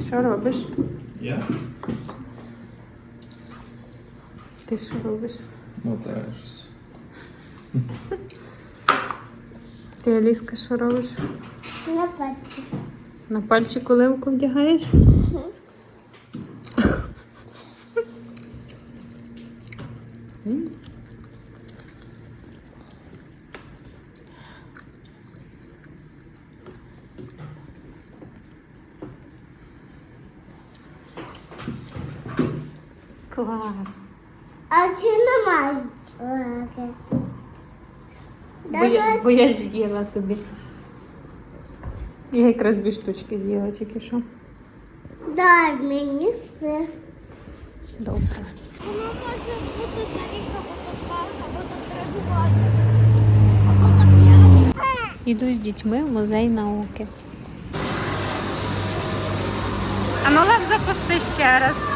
Що робиш? Я? Ти що робиш? Мотаєшся. Ти Аліска, що робиш? На пальчик. На пальчику ливку вдягаєш? М? Клас. А чи немає? Бо я, бо я з'їла тобі. Я якраз дві штучки з'їла тільки що. Дай мені все. Добре. Воно може бути за рік або за два, або за три або за п'ять. Іду з дітьми в музей науки. А ну лев запусти ще раз.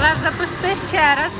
Лев запусти ще раз.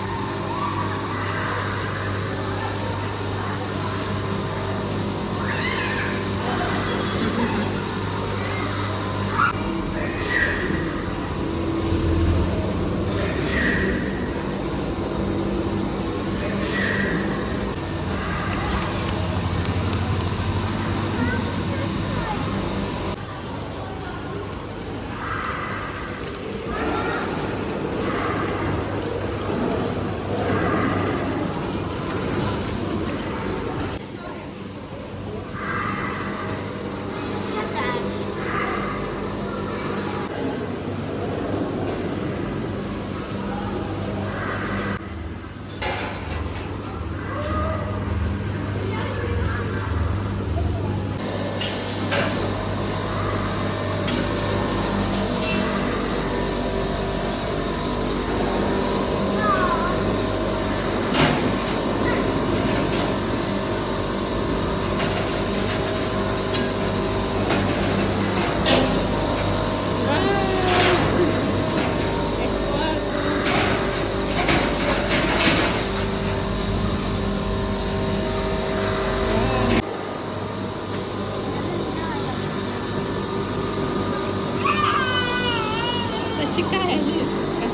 Та чекай, Алісочка.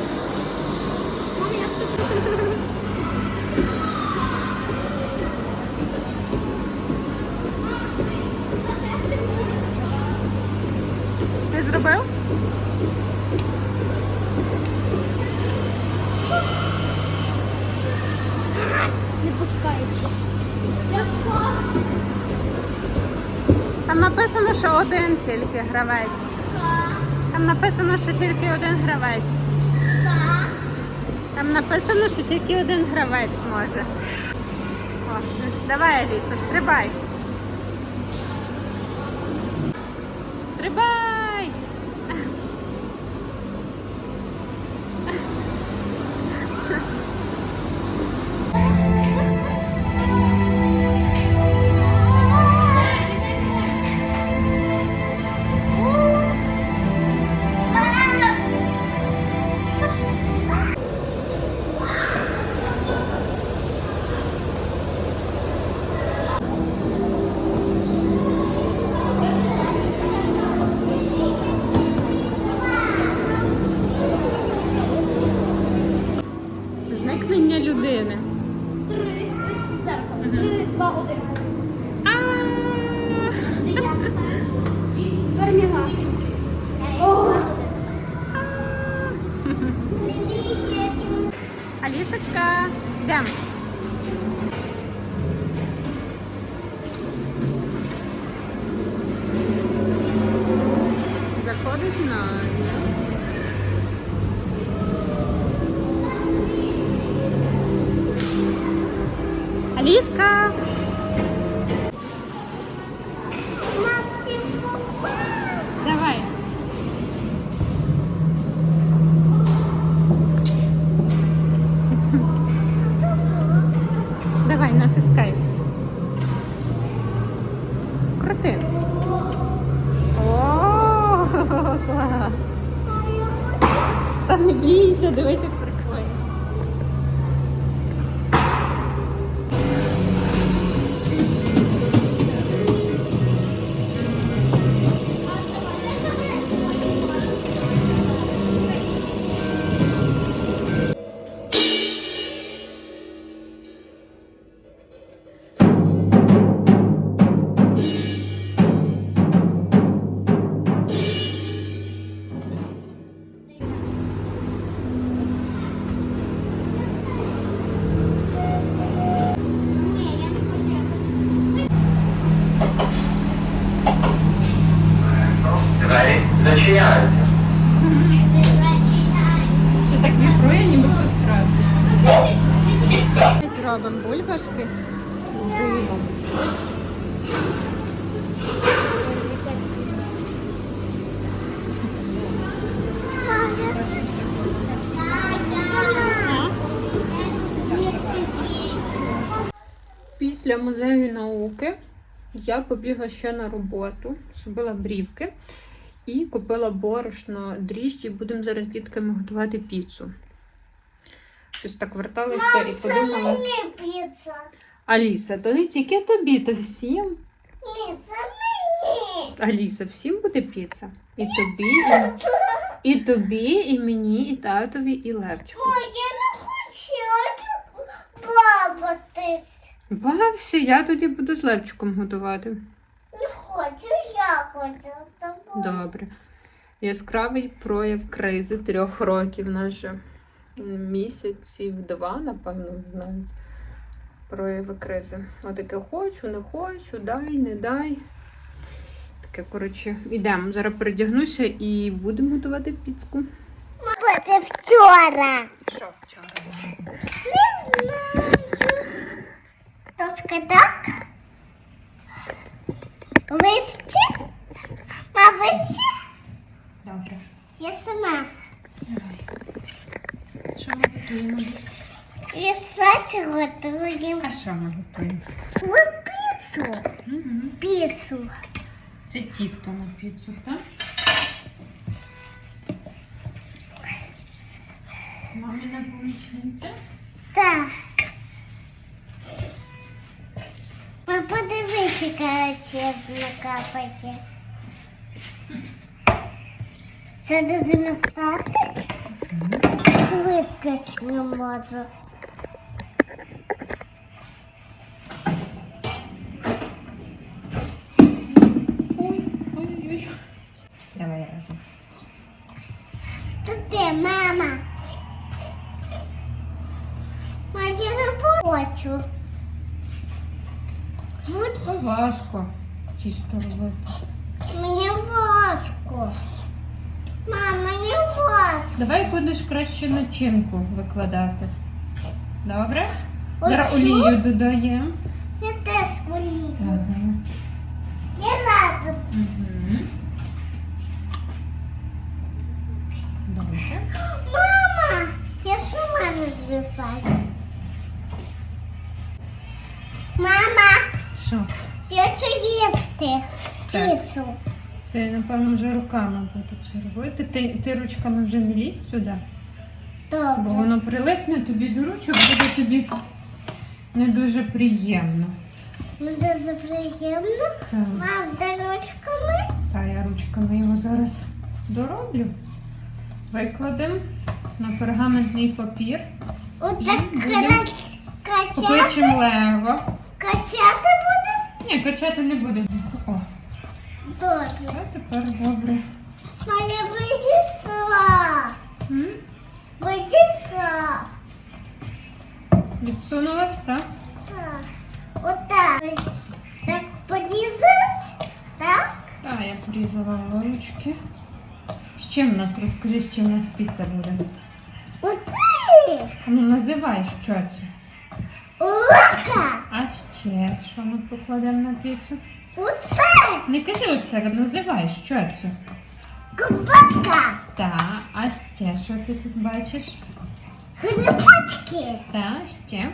Ти зробив? Не пускають. Там написано, що один тільки гравець. Там написано, що тільки один гравець. Там написано, що тільки один гравець може. О, давай, Аліса, стрибай. Стрибай! Аліска! Троє ніби краю. Зробимо бульбашки з дивом. Після музею науки я побігла ще на роботу, зробила брівки і купила борошно дріжджі. Будемо зараз з дітками готувати піцу. Щось так верталася і подумала. Мені піца. Аліса, то не тільки тобі, то всім. Ні, це мені. Аліса, всім буде піца. І тобі, і, і тобі, і мені, і татові, і Левчику. Ой, я не хочу бабатись. Бався, я тоді буду з Левчиком готувати. Не хочу, я хочу з тобою. Добре. Яскравий прояв кризи трьох років. Вже місяців два, напевно, навіть прояви кризи. Отаке хочу, не хочу, дай, не дай. Таке, коротше, йдемо. Зараз передягнуся і будемо готувати піцку. Буде вчора. Що вчора? Не знаю. То скидак? Вище? Вище? Добре. Я сама. Що ми готуємо? Лісачок готуємо. А що ми готуємо? Ой, піцу. Угу. Піцу. Це тісто на піцу, так? Мамина помічниця. Так. Ми подивись, яка чесна капає. Це дуже мixати? Швидкість не можу. Давай разом. Тут мама? Ма, я не хочу. Будь Важко тісто робити. мені важко. Мама. Давай будеш краще начинку викладати. Добре? Зараз олію додаємо. Я теж. Разом. Я разом. Угу. Добре. Мама, я сама розвисаю. Мама, Що? я хочу їсти Так. піцу. Це, напевно, вже руками буду це робити. Ти, ти ручками вже не лізь сюди, бо Добре. воно прилипне тобі до ручок, буде тобі не дуже приємно. Ну, дуже приємно. Так, Мам, де ручками? та я ручками його зараз дороблю. Викладемо на пергаментний папір. Отак І будемо кра- качати, качати буде? Ні, качати не буде. О, Дуже. все тепер добре. Моя вийшла. М? Вийшла. Відсунулась, так? Так. Отак. Так порізать. Так? Так, я порізала ручки. З чим у нас? Розкажи, з чим у нас піца буде. Оце. Ну, називай, що це. Лака. А ще що ми покладемо на піцу? Оце. Не кажи оце, називай, що це. Ковбаска. Так, а ще що ти тут бачиш? Грибочки. Так, ще.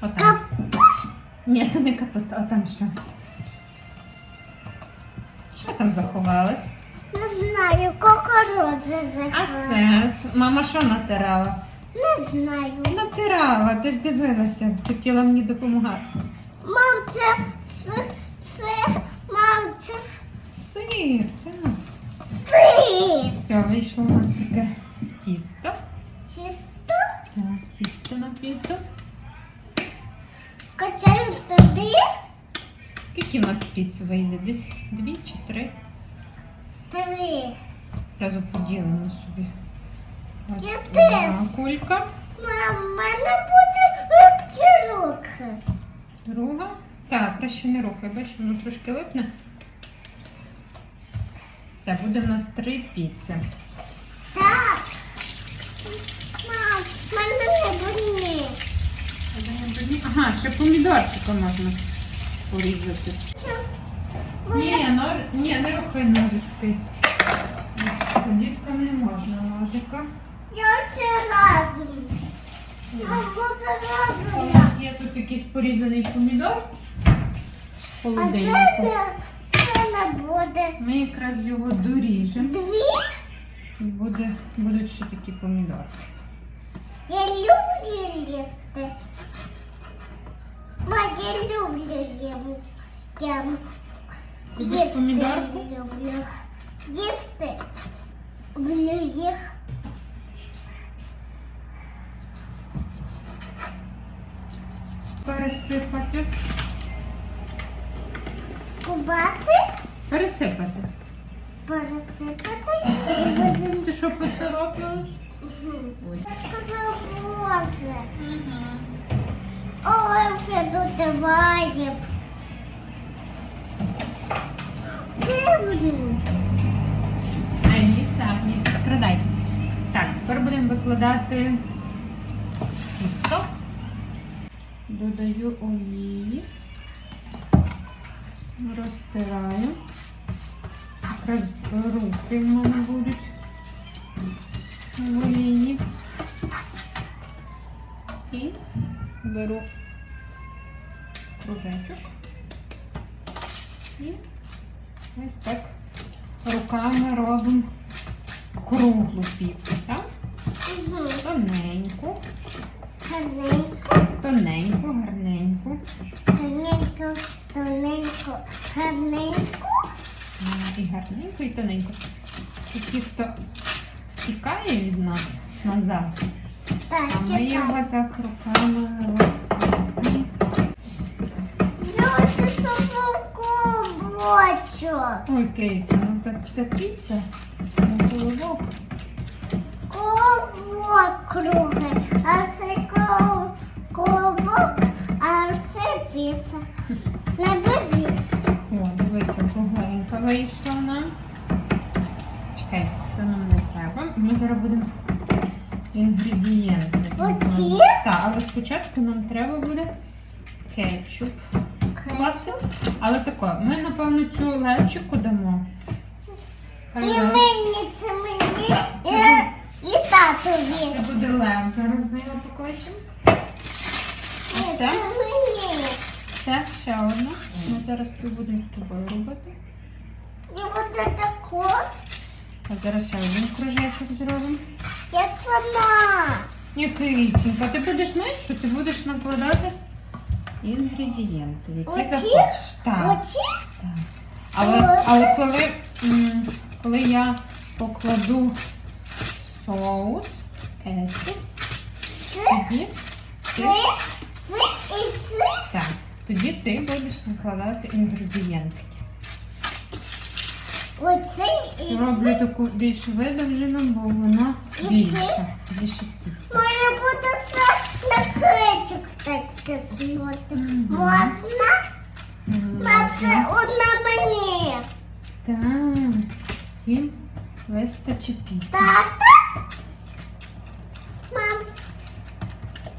Отам. Капуста. Ні, це не капуста, а там що? Що там заховалось? Не знаю, кукурудзи. А це мама що натирала? Не знаю. Натирала, ти ж дивилася, хотіла мені допомагати. Мам, це, це, це, мам, це Сир, так. ти. Все, вийшло у нас таке тісто. Чисто. Так, тісто на піцу. Качаю туди. Скільки у нас піц вийде? Десь дві чи три. Три. Разу поділимо собі. Я кулька, Мам, в мене буде липкі руки. друга. Так, краще не рухай, бачиш, воно трошки липне. Це буде в нас три піци. Так. Мам, в мене не болить. Ага, ще помідорчика можна порізати. Ні, нож... Ні, не рухай ножички. Діткам не можна ножика. Нас є тут якийсь порізаний помідор А це холодильнику. не, це не буде. Ми якраз його доріжемо. Дві. І буде, будуть ще такі помідори. Я люблю їсти. Ма, я люблю їм. Любиш помідорку? люблю. Їсти. Люблю їх. Пересипати. Скубати, Пересипати. пересипати і будемо. Ти що поцарапалась? Ой. Я сказав вози. Ой, підутиває. Дивлю. Аліса, не підкрадай. Так, тепер будемо викладати тісто. Додаю олії. Розтираю. Якраз руки в мене будуть в олії. І беру кружечок. І ось так руками робимо круглу піцу, так? Тоненьку, Гарненько, тоненьку, гарненьку. тоненько, тоненько, гарненько. І гарненько, і тоненько. І тісто тікає від нас назад, Так, а ми його так руками бачу. Ой, Кейті, ну так це піца, колобок. Круглий, а колобок, а це піца. Бежи. О, дивися, кругленька вийшла нам. Чекай, це нам не треба. Ми зараз будемо інгредієнти. Оці? Так, але спочатку нам треба буде кетчуп класу. Але тако, ми напевно цю левчику дамо. І мені це мені, і, татові. Це буде лев. Зараз ми його покличемо. Ні, Це. Це ще одна. Ми зараз будемо з тобою робити. І буде тако. А зараз ще один кружечок зробимо. Я сама. Який Вітінька, ти будеш що ти будеш накладати інгредієнти, які Оці? захочеш. Так. Оці? так. Але, але коли, м, коли я покладу соус, кетчуп, тоді ти, так, тоді ти будеш накладати інгредієнтики. Оце і Роблю таку більш видовжену, бо вона більша, більше тіста. Має бути на кричик так тиснути. Можна? Це одна мені. Так, всім вистачить. Тата? Мам,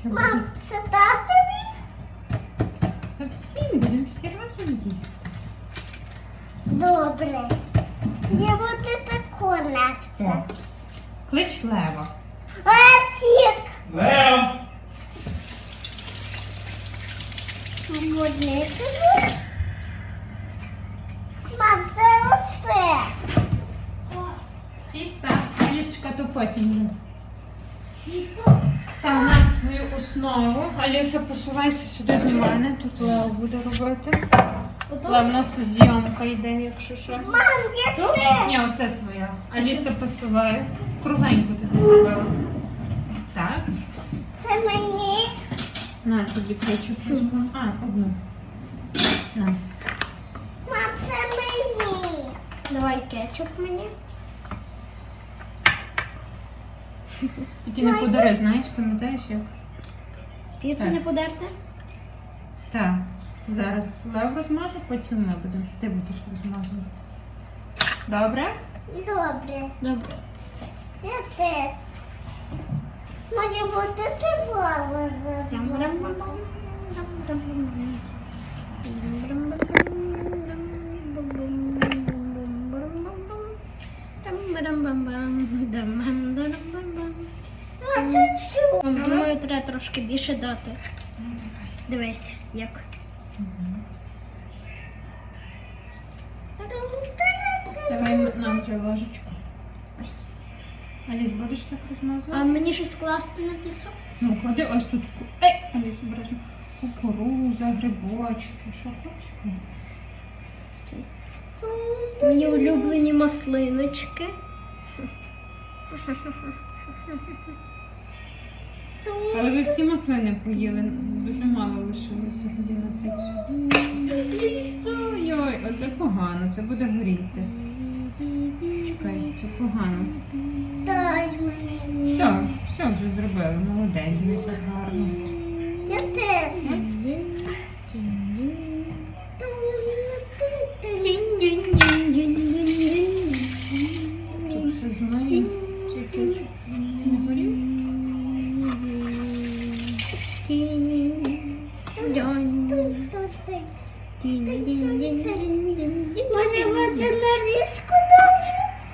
мам, це татові? Та всім будемо всі разом їсти. Добре. Я буду таку О, накти. клич лева. Летік. Лев! Мам, це оце. Піца. Лісочка, то потім. Та на свою основу. Аліса, посувайся сюди до мене. Тут Лео буде робити. Лев, у нас зйомка йде, якщо щось. Мам, я це. Ні, оце твоя. Аліса посуває. Кругленьку ти зробила. Так. Це мені. На, тобі кричу. А, одну. На. Мам, це мені. Давай кетчуп мені. Тільки не подари, знаєш, пам'ятаєш як? Піцу Так. не подерти? Так. Зараз Лев розмаже, потім ми будемо. Ти будеш розмазувати. Добре? Добре. Добре. Я теж. Може бути це А чуть-чуть. Думаю, треба трошки більше дати. Дивись, як. Давай нам вже ложечку. Ось. Аліс, будеш так А мені щось класти на піцу? Ну, клади ось тут. Ей, Аліс, обережно. Кукуруза, грибочки, що хочеш. Мої улюблені маслиночки. Але ви всі маслини поїли, дуже мало лишилося тоді на піцу. Ой-ой, оце погано, це буде горіти. Чекай, це погано. Все, все вже зробили, молодець, дивися гарно. Я теж. Тут все змиє, цей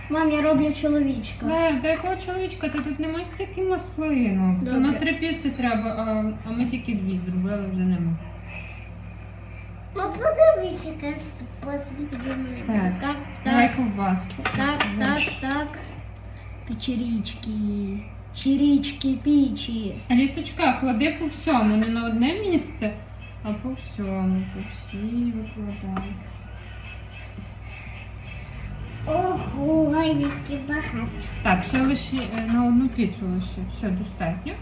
Мам, я роблю чоловічка. Лев, до якого чоловічка, та тут немає стільки маслинок. То на три піци треба, а, а ми тільки дві зробили, вже нема. Ну подивись, яка спосіб. Так, Так, давай так, ковбаску. так, так, так. Печерічки. Чирічки, пічі. Алісочка, клади по всьому, не на одне місце, а по всьому, по всій викладай. Ого, які багато. Так, ще лише на одну піцу лише. Все, достатньо.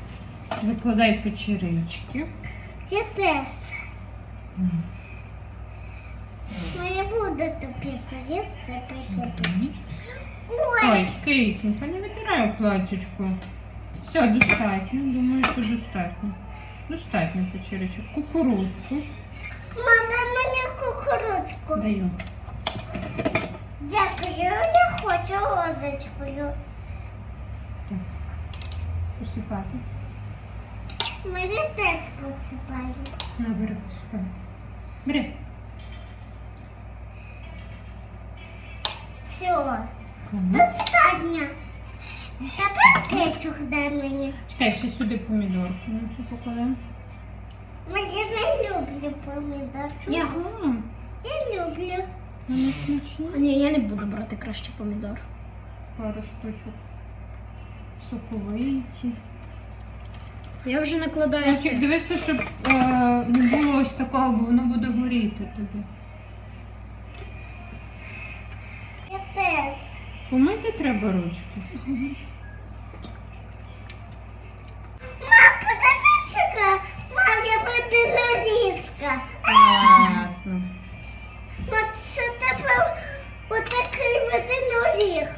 Викладай печерички. Я теж. Мені буде ту піцу їсти печати. Ой, Ой, не витирай платічку. Все, достатньо. Думаю, що достатньо. Достатньо печеричок. Кукурузку мама, мені кукурудзку. даю. Дякую, я хочу лозочкою. Так. Посипати. Мені теж посипаю. Набери посипай. Бери. Все, достатньо. Тепер кетчуп дай мені. Чекай, ще сюди помідорку. Ну, цю покладемо. Мені не люблю помідор. Я. Ага, Я люблю. воно смачне. Ні, я не буду брати краще помідор. Пару штучок. Соковиті. Я вже накладаю. Тільки дивися, щоб е, не було ось такого, бо воно буде горіти тобі. Я теж. Помити треба ручки. Мам, подивись, яка мамі буде нарізка. Класно. От це тепер отакий один оріх.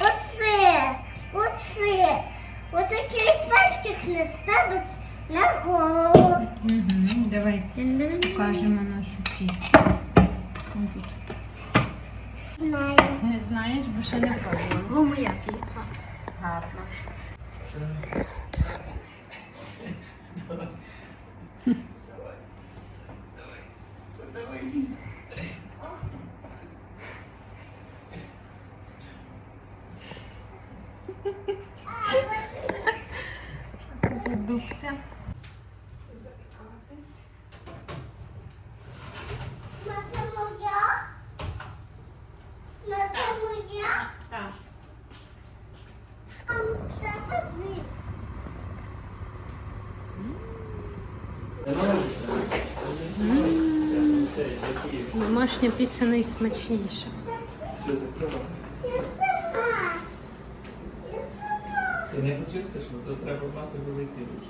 Оце, оце. Отакий пальчик не ставиш на голову. Угу, давай покажемо нашу піцу. Ось тут. Знаю. Не знаєш, бо ще не пробувала. О, моя піца. Гарно. Задубця. На це тобі. Домашня піца найсмачніша. Все закривай. Я сама. Я сама. Ти не почистиш, то треба мати великі ручки.